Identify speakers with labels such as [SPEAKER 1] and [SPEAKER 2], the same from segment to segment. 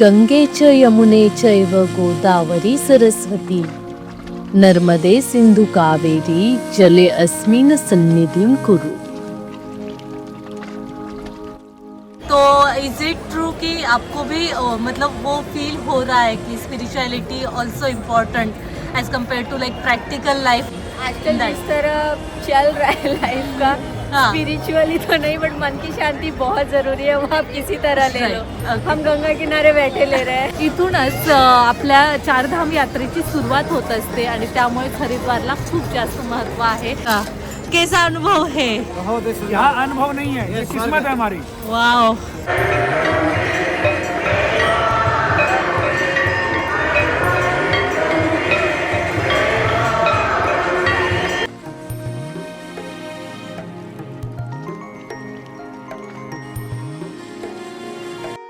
[SPEAKER 1] गंगे च यमुने चैव गोदावरी सरस्वती. नर्मदे सिंधु कावेरी जले अस्मिन सन्निधिं कुरु.
[SPEAKER 2] तो इज़ इट ट्रू कि आपको भी मतलब वो फील हो रहा है कि spirituality also important as compare to like practical life
[SPEAKER 3] आजकल जिस तरह चल रहा है लाइफ का।
[SPEAKER 2] हाँ।
[SPEAKER 3] स्पिरिचुअली तो नहीं बट मन की शांति बहुत जरूरी है वो आप किसी तरह ले लो.
[SPEAKER 2] Okay.
[SPEAKER 3] हम गंगा किनारे बैठे ले रहे हैं।
[SPEAKER 2] इथूनच आपल्या चारधाम यात्रेची सुरुवात होत असते आणि त्यामुळे हरिद्वारला खूप जास्त महत्त्व आहे. कैसा अनुभव है?
[SPEAKER 4] यहाँ अनुभव नहीं है ये किस्मत है हमारी
[SPEAKER 2] वाओ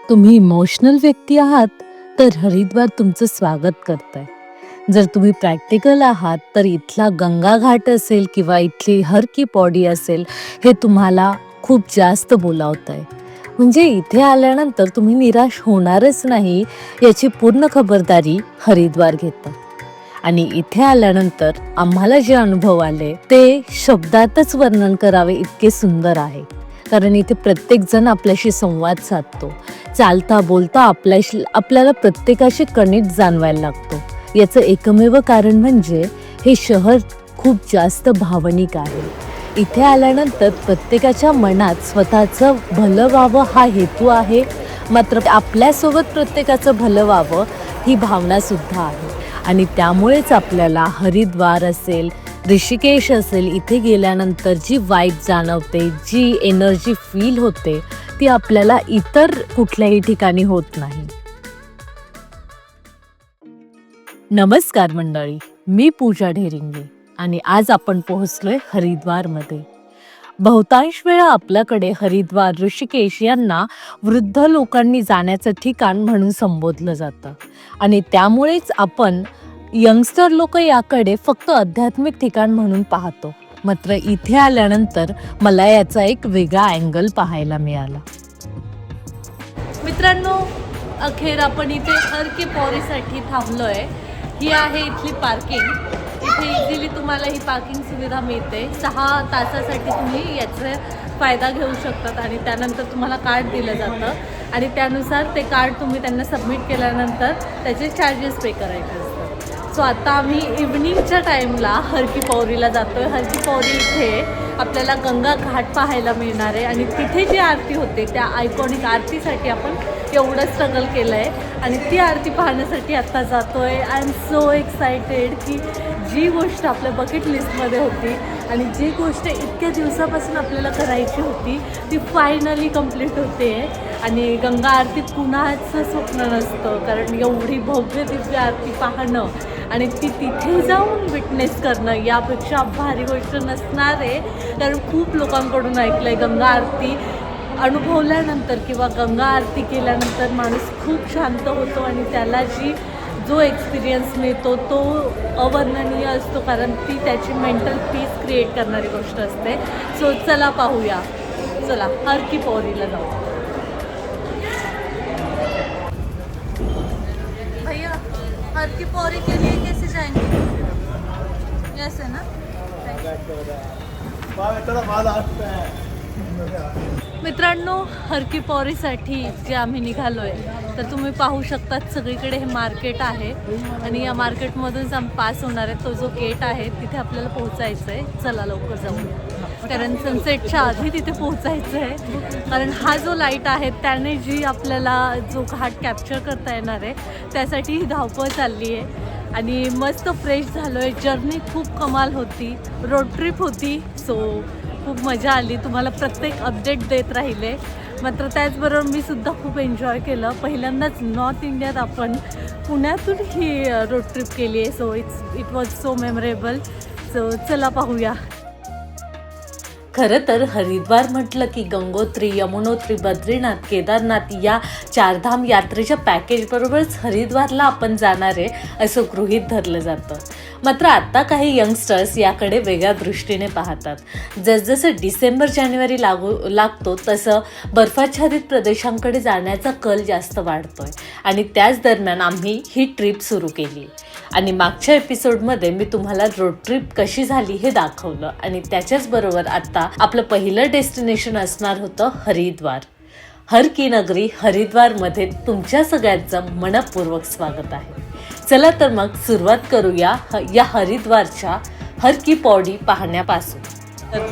[SPEAKER 1] तुम्ही इमोशनल व्यक्ती आहात तर हरिद्वार तुमचं स्वागत करताय. जर तुम्ही प्रॅक्टिकल आहात तर इथला गंगा घाट असेल किंवा इथली हर की पॉडी असेल हे तुम्हाला खूप जास्त बोलावत आहे म्हणजे इथे आल्यानंतर तुम्ही निराश होणारच नाही याची पूर्ण खबरदारी हरिद्वार घेतं. आणि इथे आल्यानंतर आम्हाला जे अनुभव आले ते शब्दातच वर्णन करावे इतके सुंदर आहे. कारण इथे प्रत्येकजण आपल्याशी संवाद साधतो. चालता बोलता आपल्याशी आपल्याला प्रत्येकाशी कनेक्ट जाणवायला लागतो. याचं एकमेव कारण म्हणजे हे शहर खूप जास्त भावनिक आहे. इथे आल्यानंतर प्रत्येकाच्या मनात स्वतःचं भलं व्हावं हा हेतू आहे. मात्र आपल्यासोबत प्रत्येकाचं भलं व्हावं ही भावनासुद्धा आहे. आणि त्यामुळेच आपल्याला हरिद्वार असेल ऋषिकेश असेल इथे गेल्यानंतर जी वाईब जाणवते जी एनर्जी फील होते ती आपल्याला इतर कुठल्याही ठिकाणी होत नाही. नमस्कार मंडळी मी पूजा ढेरिंगे आणि आज आपण पोहोचलोय हरिद्वारमध्ये. बहुतांश वेळा आपल्याकडे हरिद्वार ऋषिकेश यांना वृद्ध लोकांनी जाण्याचं ठिकाण म्हणून संबोधलं जातं. आणि त्यामुळेच आपण यंगस्टर लोक याकडे फक्त आध्यात्मिक ठिकाण म्हणून पाहतो. मात्र इथे आल्यानंतर मला याचा एक वेगळा अँगल पाहायला मिळाला.
[SPEAKER 2] मित्रांनो अखेर आपण इथे हर की पॉरीसाठी थांबलोय. ही आहे इथली पार्किंग इथे इझिली तुम्हाला ही पार्किंग सुविधा मिळते. सहा तासासाठी तुम्ही याचा फायदा घेऊ शकतात आणि त्यानंतर तुम्हाला कार्ड दिलं जातं. आणि त्यानुसार ते कार्ड तुम्ही त्यांना सबमिट केल्यानंतर त्याचे चार्जेस पे करायचे असतात. सो आता आम्ही इव्हनिंगच्या टाईमला हरकी पौरीला जातोय. हरकी पौरी इथे आपल्याला गंगा घाट पाहायला मिळणार आहे आणि तिथे जी आरती होते त्या आयकॉनिक आरतीसाठी आपण एवढं स्ट्रगल केलं आहे आणि ती आरती पाहण्यासाठी आत्ता जातोय. आय एम सो एक्सायटेड की जी गोष्ट आपल्या बकेट लिस्टमध्ये होती आणि जी गोष्ट इतक्या दिवसापासून आपल्याला करायची होती ती फायनली कंप्लीट होते. आणि गंगा आरतीत कुणाचं स्वप्न नसतं कारण एवढी भव्य दिव्य आरती पाहणं आणि ती तिथे जाऊन विटनेस करणं यापेक्षा भारी गोष्ट नसणार. आहे कारण खूप लोकांकडून ऐकलं आहे गंगा आरती अनुभवल्यानंतर किंवा गंगा आरती केल्यानंतर माणूस खूप शांत होतो आणि त्याला जी जो एक्सपिरियन्स मिळतो तो अवर्णनीय असतो कारण ती त्याची मेंटल पीस क्रिएट करणारी गोष्ट असते. सो चला पाहूया. चला हर की पौरीला जाऊ. भैया हर की पौरी के लिए कैसे जाएंगे? यस है ना? मित्रांनो हरकी पौरीसाठी जे आम्ही निघालो आहे तर तुम्ही पाहू शकतात सगळीकडे हे मार्केट आहे. आणि या मार्केटमधूनच आम्ही पास होणार आहे तो जो गेट आहे तिथे आपल्याला पोहोचायचं आहे चला लवकर जाऊ कारण सनसेटच्या आधी तिथे पोहोचायचं आहे कारण हा जो लाइट आहे त्याने जी आपल्याला जो घाट कॅप्चर करता येणार आहे त्यासाठी ही धावपळ चालली आहे. आणि मस्त फ्रेश झालो आहे जर्नी खूप कमाल होती. रोड ट्रिप होती. सो खूप मजा आली. तुम्हाला प्रत्येक अपडेट देत राहिले. मात्र त्याचबरोबर मी सुद्धा खूप एन्जॉय केलं. पहिल्यांदाच नॉर्थ इंडियात आपण पुण्यातून ही रोड ट्रिप केली आहे. So it's it was so memorable so चला पाहूया.
[SPEAKER 1] खरं तर हरिद्वार म्हटलं की गंगोत्री यमुनोत्री बद्रीनाथ केदारनाथ या चारधाम यात्रेच्या पॅकेजबरोबरच हरिद्वारला आपण जाणार आहे असं गृहीत धरलं जातं. मात्र आत्ता काही यंगस्टर्स याकडे वेगळ्या दृष्टीने पाहतात. जसजसं डिसेंबर जानेवारी लागू लागतो तसं बर्फाच्छादित प्रदेशांकडे जाण्याचा कल जास्त वाढतोय. आणि त्याच दरम्यान आम्ही ही ट्रिप सुरू केली. आणि मागच्या एपिसोडमध्ये मी तुम्हाला रोड ट्रिप कशी झाली हे दाखवलं. आणि त्याच्याच बरोबर आता आपलं पहिलं डेस्टिनेशन असणार होतं हरिद्वार. हर की नगरी हरिद्वारमध्ये तुमच्या सगळ्यांचं मनपूर्वक स्वागत आहे. चला तर मग सुरुवात करूया ह- या हरिद्वारच्या हर की पौडी पाहण्यापासून.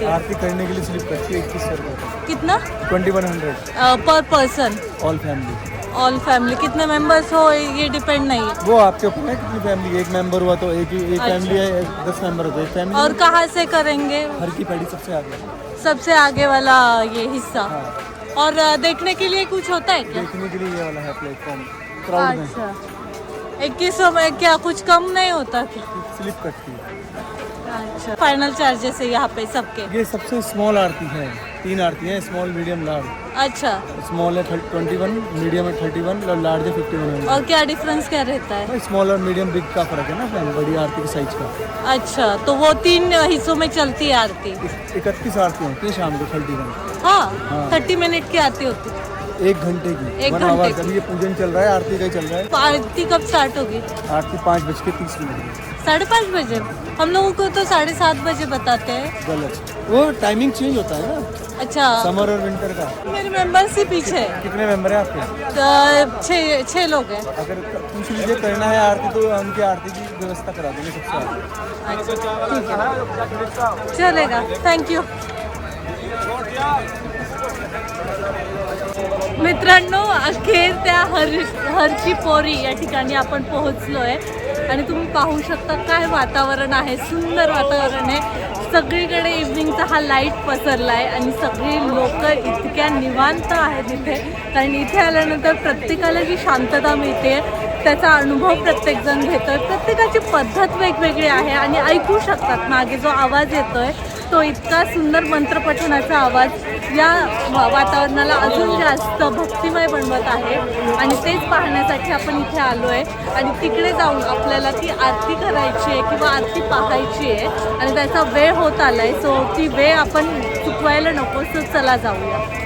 [SPEAKER 5] आरती करने के लिए करती है इक्कीस सौ रुपये
[SPEAKER 1] कितना?
[SPEAKER 5] Twenty one hundred
[SPEAKER 1] per person
[SPEAKER 5] all family
[SPEAKER 1] all family कितने मेंबर्स हो ये डिपेंड नहीं. है
[SPEAKER 5] वो आपके ऊपर है कितनी फैमिली एक मेंबर हुआ तो एक ही एक
[SPEAKER 1] अच्छा।
[SPEAKER 5] फैमिली है एक- दस मेंबर होते। एक
[SPEAKER 1] और कहाँ से करेंगे?
[SPEAKER 5] हर की पैड़ी सबसे आगे
[SPEAKER 1] सबसे आगे वाला ये हिस्सा।
[SPEAKER 5] हाँ।
[SPEAKER 1] और अ, देखने के लिए कुछ होता है क्या?
[SPEAKER 5] देखने के लिए ये वाला है प्लेटफॉर्म क्राउड में।
[SPEAKER 1] अच्छा। इक्कीस सौ में क्या कुछ कम नहीं होता क्या?
[SPEAKER 5] स्लिप कटती है।
[SPEAKER 1] अच्छा। फाइनल चार्जेस है यहाँ पे सबके।
[SPEAKER 5] ये सबसे स्मॉल आरती है। तीन आरती हैं स्मॉल मीडियम लार्ज
[SPEAKER 1] अच्छा।
[SPEAKER 5] स्मॉल है ट्वेंटी वन मीडियम है थर्टी वन और लार्ज है फिफ्टी वन
[SPEAKER 1] और क्या डिफरेंस क्या रहता है?
[SPEAKER 5] स्मॉल और मीडियम बिग का फ़र्क है ना बड़ी आरती के साइज़ का।
[SPEAKER 1] अच्छा तो वो तीन हिस्सों में चलती है आरती।
[SPEAKER 5] इकतीस आरती होती है शाम को थर्टी वन
[SPEAKER 1] हाँ
[SPEAKER 5] हाँ।
[SPEAKER 1] थर्टी मिनट की आरती होती है।
[SPEAKER 5] एक घंटे की।
[SPEAKER 1] एक घंटे की।
[SPEAKER 5] ये पूजन चल रहा है आरती का चल रहा है।
[SPEAKER 1] आरती कब स्टार्ट होगी?
[SPEAKER 5] आरती पाँच बज के तीस मिनट
[SPEAKER 1] साढ़े पाँच बजे? हम लोगों को तो साढ़े सात बजे बताते हैं।
[SPEAKER 5] गलत। वो टाइमिंग चेंज होता है ना।
[SPEAKER 1] अच्छा।
[SPEAKER 5] समर और विंटर का।
[SPEAKER 1] मेरे मेंबर्स ही पीछे।
[SPEAKER 5] कितने मेंबर हैं आपके?
[SPEAKER 1] छः छः लोग हैं।
[SPEAKER 5] अगर पूछ लीजिए करना है आरती तो उनकी आरती की व्यवस्था करा देंगे सबसे
[SPEAKER 1] अच्छा। ठीक है चलेगा। थैंक यू मित्रांनो अखेर त्या हर हरची पोरी या ठिकाणी आपण पोहोचलो आहे आणि तुम्ही पाहू शकता काय वातावरण आहे. सुंदर वातावरण आहे. सगळीकडे इव्हनिंगचा हा लाइट पसरला आहे आणि सगळी लोक इतक्या निवांत आहेत इथे. कारण इथे आल्यानंतर प्रत्येकाला जी शांतता मिळते त्याचा अनुभव प्रत्येकजण घेतोय. प्रत्येकाची पद्धत वेगवेगळी आहे आणि ऐकू शकतात. मागे जो आवाज येतोय तो इतका सुंदर मंत्रपठणाचा आवाज या वातावरणाला अजून जास्त भक्तिमय बनवत आहे. आणि तेच पाहण्यासाठी आपण इथे आलो आहे आणि तिकडे जाऊन आपल्याला ती आरती करायची आहे किंवा आरती पाहायची आहे. आणि त्याचा वेळ होत आलाय. सो ती वेळ आपण चुकवायला नको. सो चला जाऊया.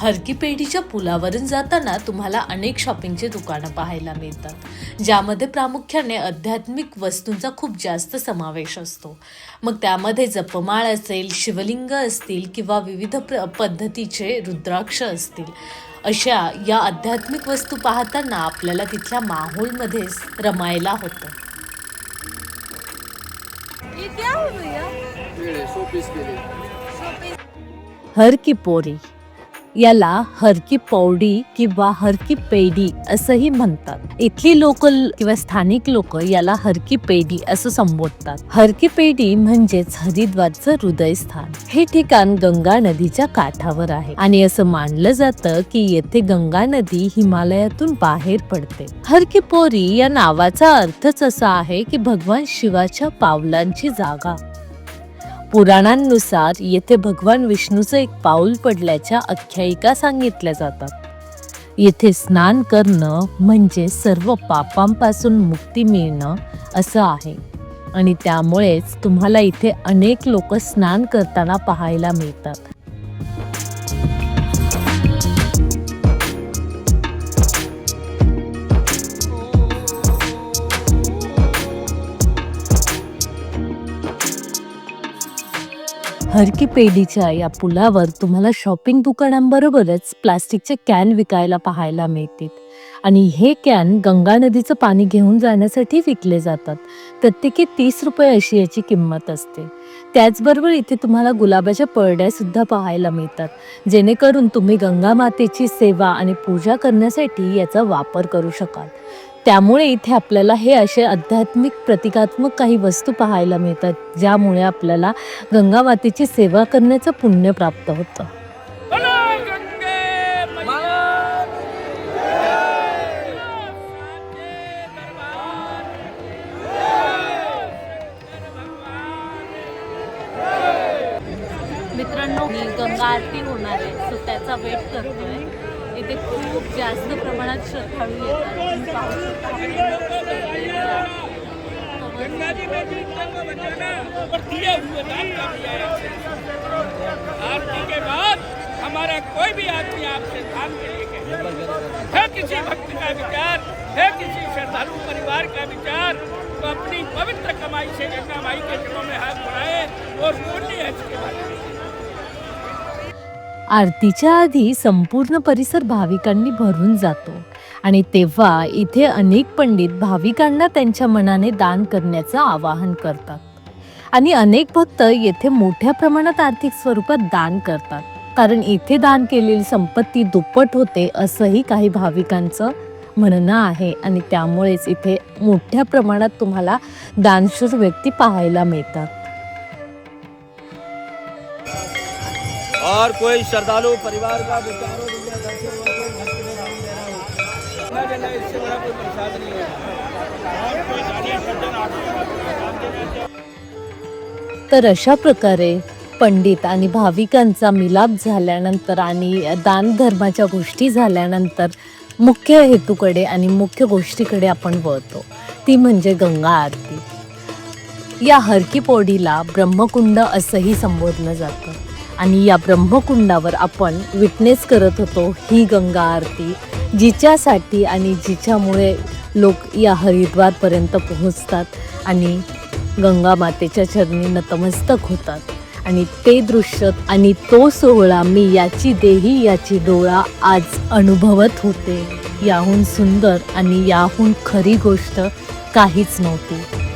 [SPEAKER 1] हरकी पेढीच्या पुलावरून जाताना तुम्हाला अनेक शॉपिंगचे दुकानं पाहायला मिळतात. ज्यामध्ये प्रामुख्याने आध्यात्मिक वस्तूंचा खूप जास्त समावेश असतो. मग त्यामध्ये जपमाळ असेल शिवलिंग असतील किंवा विविध पद्धतीचे रुद्राक्ष असतील. अशा या आध्यात्मिक वस्तू पाहताना आपल्याला तिथल्या माहोलमध्येच रमायला होतं. हर की पोरी. याला हरकी पौडी किंवा हरकी पेडी असंही म्हणतात. इथली लोकल किंवा स्थानिक लोक याला हरकी पेडी असं संबोधतात. हरकी पेडी म्हणजेच हरिद्वारचं हृदयस्थान. हे ठिकाण गंगा नदीच्या काठावर आहे आणि असं मानलं जातं की येथे गंगा नदी हिमालयातून बाहेर पडते. हरकी पोरी या नावाचा अर्थच असा आहे की भगवान शिवाच्या पावलांची जागा. पुराणांनुसार येथे भगवान विष्णूचं एक पाऊल पडल्याच्या आख्यायिका सांगितल्या जातात. येथे स्नान करणं म्हणजे सर्व पापांपासून मुक्ती मिळणं असं आहे. आणि त्यामुळेच तुम्हाला इथे अनेक लोक स्नान करताना पाहायला मिळतात. हरकी पेढीच्या या पुलावर तुम्हाला शॉपिंग दुकानांबरोबरच प्लास्टिकचे कॅन विकायला पाहायला मिळतील. आणि हे कॅन गंगा नदीचं पाणी घेऊन जाण्यासाठी विकले जातात. प्रत्येकी तीस रुपये अशी याची किंमत असते. त्याचबरोबर इथे तुम्हाला गुलाबाच्या परड्या सुद्धा पाहायला मिळतात. जेणेकरून तुम्ही गंगा मातेची सेवा आणि पूजा करण्यासाठी याचा वापर करू शकाल. त्यामुळे इथे आपल्याला हे असे आध्यात्मिक प्रतिकात्मक काही वस्तू पाहायला मिळतात ज्यामुळे आपल्याला गंगावातीची सेवा करण्याचं पुण्य प्राप्त होतं. मित्रांनो गंगा आरती होणार आहे सो त्याचा वेट करतोय. इथे खूप जास्त प्रमाणात श्रद्धाळू पूर्ण
[SPEAKER 6] का आरती के बाद हमारा कोई भी आदमी आपसे दान के लिए है किसी भक्त का विचार, है किसी श्रद्धालु परिवार का विचार तो अपनी पवित्र कमाई से गंगा माई के चरणों में हाथ बढ़ाए और पुण्य है इसके बारे में
[SPEAKER 1] आरतीच्या आधी संपूर्ण परिसर भाविकांनी भरून जातो. आणि तेव्हा इथे अनेक पंडित भाविकांना त्यांच्या मनाने दान करण्याचं आवाहन करतात. आणि अनेक भक्त येथे मोठ्या प्रमाणात आर्थिक स्वरूपात दान करतात. कारण इथे दान केलेली संपत्ती दुप्पट होते असंही काही भाविकांचं म्हणणं आहे. आणि त्यामुळेच इथे मोठ्या प्रमाणात तुम्हाला दानशूर व्यक्ती पाहायला मिळतात.
[SPEAKER 5] और कोई श्रद्धालु परिवार का विचार इससे बड़ा कोई प्रसाद नहीं है।
[SPEAKER 1] तर अशा प्रकारे पंडित आणि भाविकांचा मिलाप झाल्यानंतर आणि दान धर्माच्या गोष्टी झाल्यानंतर मुख्य हेतूकडे आणि मुख्य गोष्टीकडे आपण वळतो. ती म्हणजे गंगा आरती. या हरकी पौडीला ब्रह्मकुंड असंही संबोधलं जातं. आणि या ब्रह्मकुंडावर आपण विटनेस करत होतो ही गंगा आरती जिच्यासाठी आणि जिच्यामुळे लोक या हरिद्वारपर्यंत पोहोचतात आणि गंगा मातेच्या चरणी नतमस्तक होतात. आणि ते दृश्य आणि तो सोहळा मी याची देही याची डोळा आज अनुभवत होते. याहून सुंदर आणि याहून खरी गोष्ट काहीच नव्हती.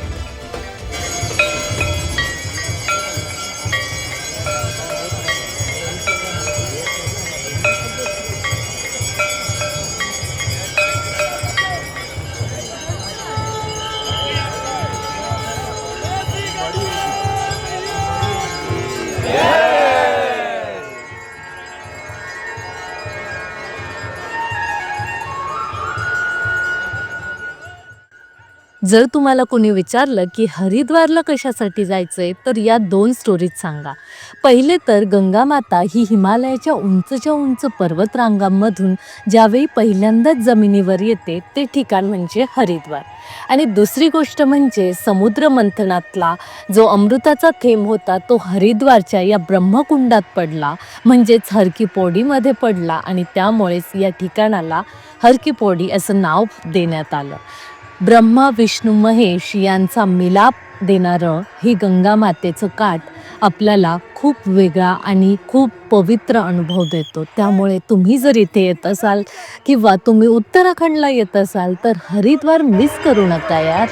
[SPEAKER 1] जर तुम्हाला कोणी विचारलं की हरिद्वारला कशासाठी जायचंय तर या दोन स्टोरीज सांगा. पहिले तर गंगामाता ही हिमालयाच्या उंचच्या उंच पर्वतरांगांमधून ज्यावेळी पहिल्यांदाच जमिनीवर येते ते ठिकाण म्हणजे हरिद्वार. आणि दुसरी गोष्ट म्हणजे समुद्र मंथनातला जो अमृताचा थेंब होता तो हरिद्वारच्या या ब्रह्मकुंडात पडला म्हणजेच हरकी पौडीमध्ये पडला आणि त्यामुळेच या ठिकाणाला हरकी पौडी असं नाव देण्यात आलं. ब्रह्मा विष्णू महेश यांचा मिलाप देणारं हे गंगा मातेचं काठ आपल्याला खूप वेगळा आणि खूप पवित्र अनुभव देतो. त्यामुळे तुम्ही जर इथे येत असाल किंवा तुम्ही उत्तराखंडला येत असाल तर हरिद्वार मिस करू नका यार.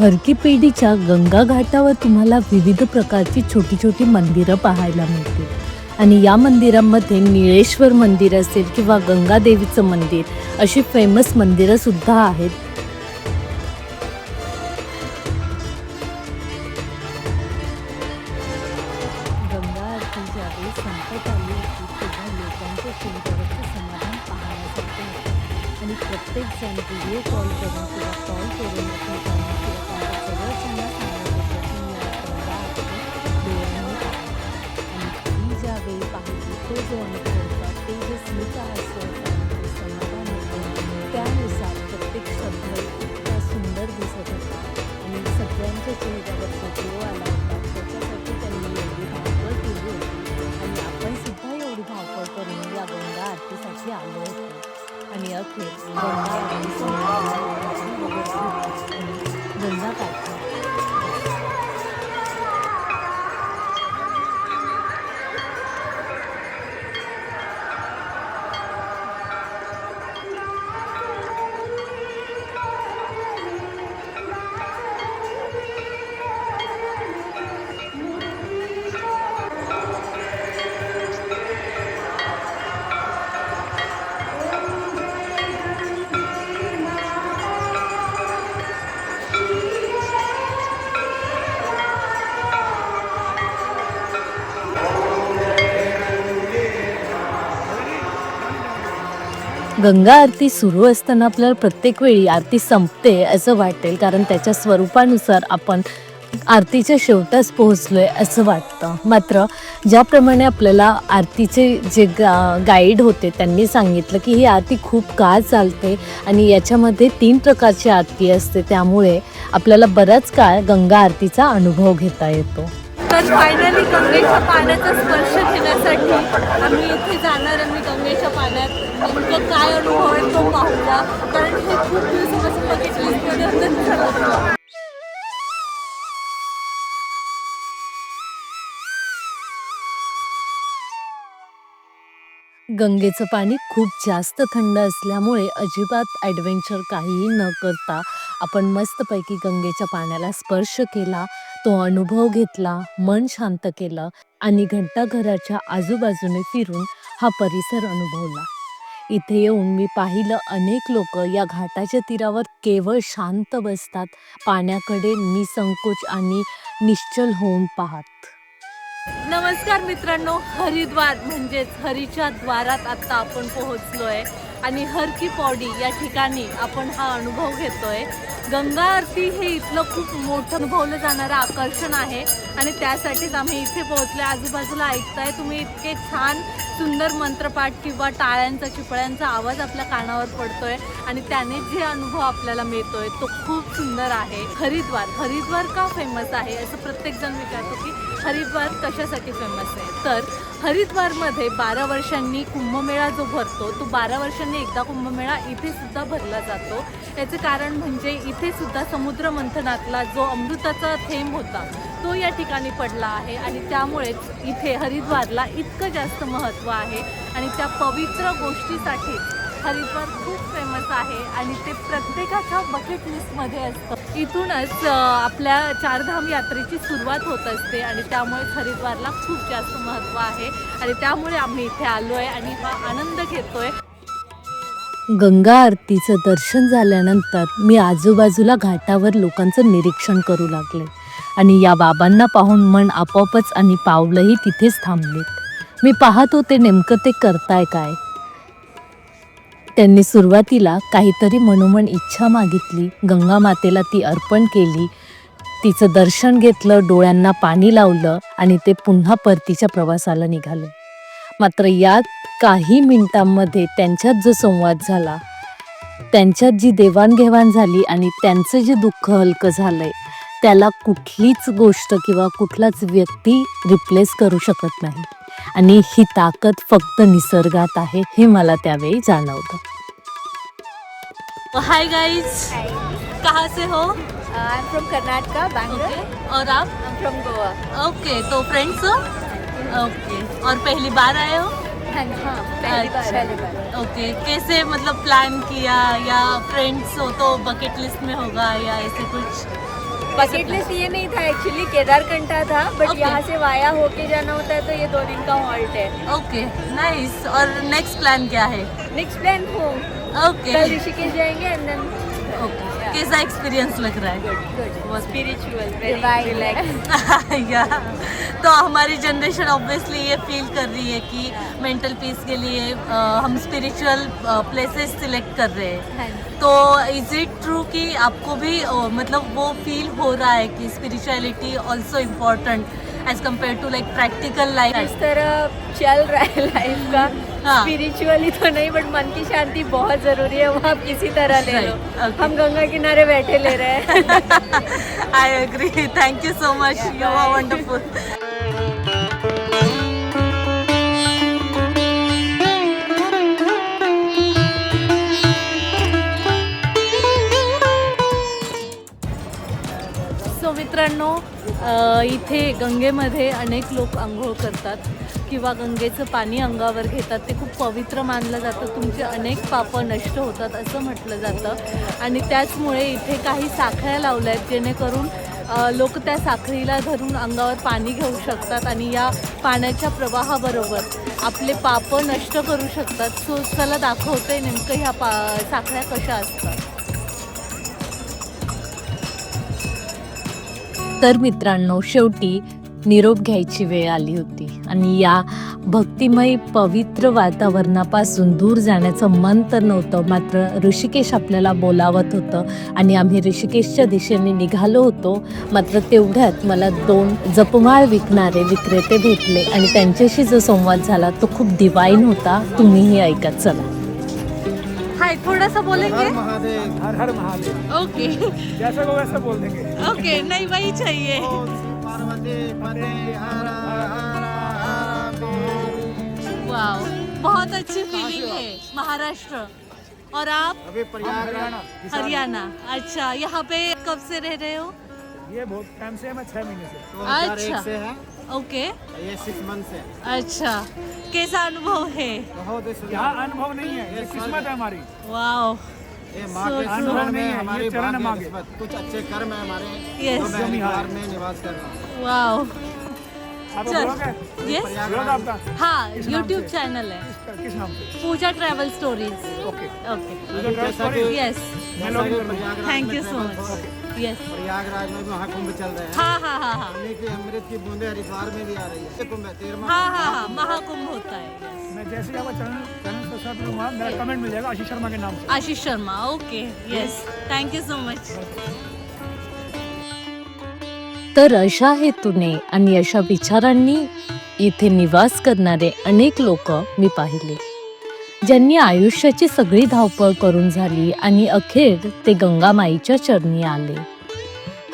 [SPEAKER 1] हरकी पेढीच्या गंगा घाटावर तुम्हाला विविध प्रकारची छोटी छोटी मंदिरं पाहायला मिळतील. आणि या मंदिरांमध्ये निळेश्वर मंदिर असेल किंवा गंगादेवीचं मंदिर अशी फेमस मंदिरंसुद्धा आहेत. सगळ्यांच्या चेहऱ्यावर आला त्याच्यासाठी त्यांनी एवढी धावपळ केली होती आणि आपण सुद्धा एवढी धावपळ करून या गंगा आरतीसाठी आलो. होतो आणि अखेर गंगा आरती गंगा आरती सुरू असताना आपल्याला प्रत्येक वेळी आरती संपते असं वाटेल कारण त्याच्या स्वरूपानुसार आपण आरतीच्या शेवटास पोहोचलोय असं वाटतं. मात्र ज्याप्रमाणे आपल्याला आरतीचे जे गा गाईड होते त्यांनी सांगितलं की ही आरती खूप काळ चालते आणि याच्यामध्ये तीन प्रकारची आरती असते. त्यामुळे आपल्याला बराच काळ गंगा आरतीचा अनुभव घेता येतो.
[SPEAKER 2] तर फायनली गंगेच्या पाण्याचा स्पर्श घेण्यासाठी आम्ही इथे जाणार आम्ही गंगेच्या पाण्यात नेमकं काय अनुभव आहे तो पाहूया. कारण हे खूप दिवसापासून बघितलं लिस्टमध्ये होतं झालं
[SPEAKER 1] गंगेचं पाणी खूप जास्त थंड असल्यामुळे अजिबात ॲडव्हेंचर काहीही न करता आपण मस्तपैकी गंगेच्या पाण्याला स्पर्श केला. तो अनुभव घेतला मन शांत केलं आणि घंटाघराच्या आजूबाजूने फिरून हा परिसर अनुभवला. इथे येऊन मी पाहिलं अनेक लोक या घाटाच्या तीरावर केवळ शांत बसतात पाण्याकडे निसंकोच आणि निश्चल होऊन पाहत.
[SPEAKER 2] नमस्कार मित्रांनो हरिद्वार म्हणजेच हरीच्या द्वारात आता आपण पोहोचलोय. आणि हर की पौडी या ठिकाणी आपण हा अनुभव घेतोय. गंगा आरती हे इथलं खूप मोठं अनुभवलं जाणारं आकर्षण आहे आणि त्यासाठीच आम्ही इथे पोहोचले आजूबाजूला ऐकताय तुम्ही इतके छान सुंदर मंत्रपाठ किंवा टाळ्यांचा चिपळ्यांचा आवाज आपल्या कानावर पडतोय आणि त्याने जे अनुभव आपल्याला मिळतोय तो खूप सुंदर आहे. हरिद्वार हरिद्वार का फेमस आहे? असं प्रत्येक जण विचारतो की हरिद्वार कशासाठी फेमस आहे? तर हरिद्वारमध्ये बारा वर्षांनी कुंभमेळा जो भरतो तो बारा वर्षांनी एकदा कुंभमेळा इथे सुद्धा भरला जातो. याचे कारण म्हणजे इथेसुद्धा समुद्र मंथनातला जो अमृताचा थेंब होता तो या ठिकाणी पडला आहे आणि त्यामुळेच इथे हरिद्वारला इतकं जास्त महत्त्व आहे. आणि त्या पवित्र गोष्टीसाठी हरिद्वार खूप फेमस आहे आणि ते प्रत्येकाच्या बकेट लिस्टमध्ये असतं. इथूनच आपल्या चारधाम यात्रेची सुरुवात होत असते आणि त्यामुळे हरिद्वारला खूप जास्त महत्त्व आहे आणि त्यामुळे आम्ही इथे आलो आहे आणि हा आनंद घेतोय.
[SPEAKER 1] गंगा आरतीचं दर्शन झाल्यानंतर मी आजूबाजूला घाटावर लोकांचं निरीक्षण करू लागले आणि या बाबांना पाहून मन आपोआपच आणि पावलंही तिथेच थांबलीत. मी पाहत होते नेमकं ते करताय काय? त्यांनी सुरुवातीला काहीतरी मनोमन इच्छा मागितली. गंगा मातेला ती अर्पण केली. तिचं दर्शन घेतलं डोळ्यांना पाणी लावलं आणि ते पुन्हा परतीच्या प्रवासाला निघाले. मात्र यात काही मिनिटांमध्ये त्यांच्यात जो संवाद झाला त्यांच्यात जी देवाणघेवाण झाली आणि त्यांचं जे दुःख हलकं झालंय त्याला कुठलीच गोष्ट किंवा कुठलाच व्यक्ती रिप्लेस करू शकत नाही. आणि ही ताकद फक्त निसर्गात आहे हे मला त्यावेळी जाणवतं.
[SPEAKER 2] हाय गाइस कहाँ से हो?
[SPEAKER 3] I am from Karnataka Bangalore
[SPEAKER 2] और आप?
[SPEAKER 3] I am from Goa
[SPEAKER 2] okay तो फ्रेंड्स हो? ओके और पहली बार आए हो?
[SPEAKER 3] हाँ हाँ पहली बार
[SPEAKER 2] अच्छा।
[SPEAKER 3] पहली बार.
[SPEAKER 2] ओके कैसे मतलब प्लान किया या फ्रेंड्स हो तो बकेट लिस्ट में होगा या ऐसे कुछ?
[SPEAKER 3] बकेट लिस्ट ये नहीं था एक्चुअली केदारकंठा था बट
[SPEAKER 2] Okay.
[SPEAKER 3] यहाँ से वाया होके जाना होता है तो ये दो दिन का हॉल्ट है।
[SPEAKER 2] ओके नाइस और नेक्स्ट प्लान क्या है?
[SPEAKER 3] नेक्स्ट प्लान होम
[SPEAKER 2] ओके
[SPEAKER 3] कल ऋषिकेश जाएँगे एंड देन
[SPEAKER 2] ओके कैसा एक्सपीरियंस लग रहा है?
[SPEAKER 3] गुड स्पिरिचुअल वेरी रिलैक्स
[SPEAKER 2] या तो हमारी जनरेशन ऑब्वियसली ये फील कर रही है कि मेंटल पीस के लिए हम स्पिरिचुअल प्लेसेस सिलेक्ट कर रहे हैं।
[SPEAKER 3] हाँ
[SPEAKER 2] तो इज़ इट ट्रू कि आपको भी अ, मतलब वो फील हो रहा है कि spirituality also important as compare to like practical life इस
[SPEAKER 3] तरह चल रहा है लाइफ का।
[SPEAKER 2] हाँ।
[SPEAKER 3] स्पिरिचुअली तो नहीं बट मन की शांति बहुत ज़रूरी है। वो आप किसी तरह ले लो।
[SPEAKER 2] okay.
[SPEAKER 3] हम गंगा किनारे बैठे ले रहे हैं।
[SPEAKER 2] I agree thank you so much you are wonderful so मित्रांनो इथे गंगेमध्ये अनेक लोक आंघोळ करतात किंवा गंगेचं पाणी अंगावर घेतात. ते खूप पवित्र मानलं जातं. तुमचे अनेक पापं नष्ट होतात असं म्हटलं जातं. आणि त्याचमुळे इथे काही साखळ्या लावल्या आहेत जेणेकरून लोक त्या साखळीला धरून अंगावर पाणी घेऊ शकतात आणि या पाण्याच्या प्रवाहाबरोबर आपले पापं नष्ट करू शकतात. सो चला दाखवते नेमकं ह्या पा साखळ्या कशा असतात.
[SPEAKER 1] तर मित्रांनो शेवटी निरोप घ्यायची वेळ आली होती. आणि या भक्तिमय पवित्र वातावरणापासून दूर जाण्याचं मन तर नव्हतं मात्र ऋषिकेश आपल्याला बोलावत होतं. आणि आम्ही ऋषिकेशच्या दिशेने निघालो होतो. मात्र तेवढ्यात मला दोन जपमाळ विकणारे विक्रेते भेटले. आणि त्यांच्याशी जो संवाद झाला तो खूप डिवाईन होता. तुम्हीही ऐका चला.
[SPEAKER 2] हाय थोड़ा सा बोलेंगे?
[SPEAKER 5] महादेव।
[SPEAKER 4] हर हर महादेव।
[SPEAKER 2] ओके।
[SPEAKER 4] जैसा को वैसा बोल देंगे।
[SPEAKER 2] ओके नहीं वही चाहिए।
[SPEAKER 5] पार्वती पते हर हर
[SPEAKER 2] वाओ बहुत अच्छी फीलिंग है महाराष्ट्र। और आप?
[SPEAKER 5] अभी
[SPEAKER 2] हरियाणा। अच्छा यहाँ पे कब से रह रहे हो?
[SPEAKER 4] ये बहुत टाइम से है मैं छह महीने से।
[SPEAKER 2] अच्छा।
[SPEAKER 5] से है।
[SPEAKER 2] ओके
[SPEAKER 5] ये सिक्स मंथ से
[SPEAKER 2] अच्छा। कैसा अनुभव है?
[SPEAKER 5] बहुत ही सुंदर।
[SPEAKER 4] यहाँ अनुभव नहीं है ये किस्मत है हमारी।
[SPEAKER 2] वाओ
[SPEAKER 5] ये माँ
[SPEAKER 2] So
[SPEAKER 5] के
[SPEAKER 2] true.
[SPEAKER 5] चरण में
[SPEAKER 4] नहीं है,
[SPEAKER 5] हमारी
[SPEAKER 4] ये चरण है माँ
[SPEAKER 5] भाग्य
[SPEAKER 4] के।
[SPEAKER 5] किस्मत। कुछ अच्छे कर्म है हमारे
[SPEAKER 2] Yes.
[SPEAKER 5] तो मैं निवास कर रहा हूँ।
[SPEAKER 2] वाओ चल।
[SPEAKER 4] ब्लॉग है?
[SPEAKER 2] हाँ यूट्यूब चैनल है।
[SPEAKER 4] किस, किस नाम से?
[SPEAKER 2] Pooja travel stories
[SPEAKER 4] okay
[SPEAKER 2] yes thank you so much yes
[SPEAKER 5] Prayagraj में भी महाकुंभ चल रहा है।
[SPEAKER 2] हाँ हाँ हाँ हाँ।
[SPEAKER 5] अमृत की बूंदे हरिद्वार में भी आ रही है। कुंभ है
[SPEAKER 2] हाँ हाँ हाँ
[SPEAKER 5] महाकुंभ।
[SPEAKER 2] होता है
[SPEAKER 4] मैं जैसे ही आपका चैनल चैनल सब्सक्राइब करूँगा मेरा कमेंट मिल जाएगा आशीष शर्मा के नाम से।
[SPEAKER 2] Ashish Sharma okay yes thank you so much
[SPEAKER 1] तर अशा हेतूने आणि अशा विचारांनी इथे निवास करणारे अनेक लोक मी पाहिले. ज्यांनी आयुष्याची सगळी धावपळ करून झाली आणि अखेर ते गंगामाईच्या चरणी आले.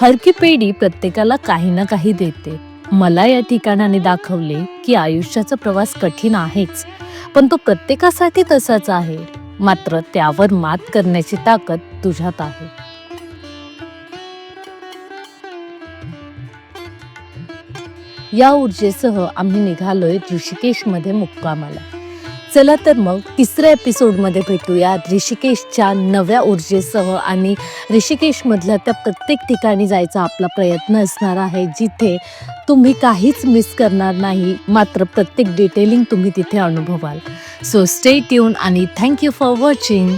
[SPEAKER 1] हरकी पेढी प्रत्येकाला काही ना काही देते. मला या ठिकाणाने दाखवले की आयुष्याचा प्रवास कठीण आहेच पण तो प्रत्येकासाठी तसाच आहे. मात्र त्यावर मात करण्याची ताकद तुझ्यात आहे. या ऊर्जेसह आम्ही निघालोय ऋषिकेशमध्ये मुक्कामाला. चला तर मग तिसऱ्या एपिसोडमध्ये भेटूया ऋषिकेशच्या नव्या ऊर्जेसह आणि ऋषिकेशमधल्या त्या प्रत्येक ठिकाणी जायचा आपला प्रयत्न असणार आहे जिथे तुम्ही काहीच मिस करणार नाही मात्र प्रत्येक डिटेलिंग तुम्ही तिथे अनुभवाल. सो स्टे ट्यून आणि थँक्यू फॉर वॉचिंग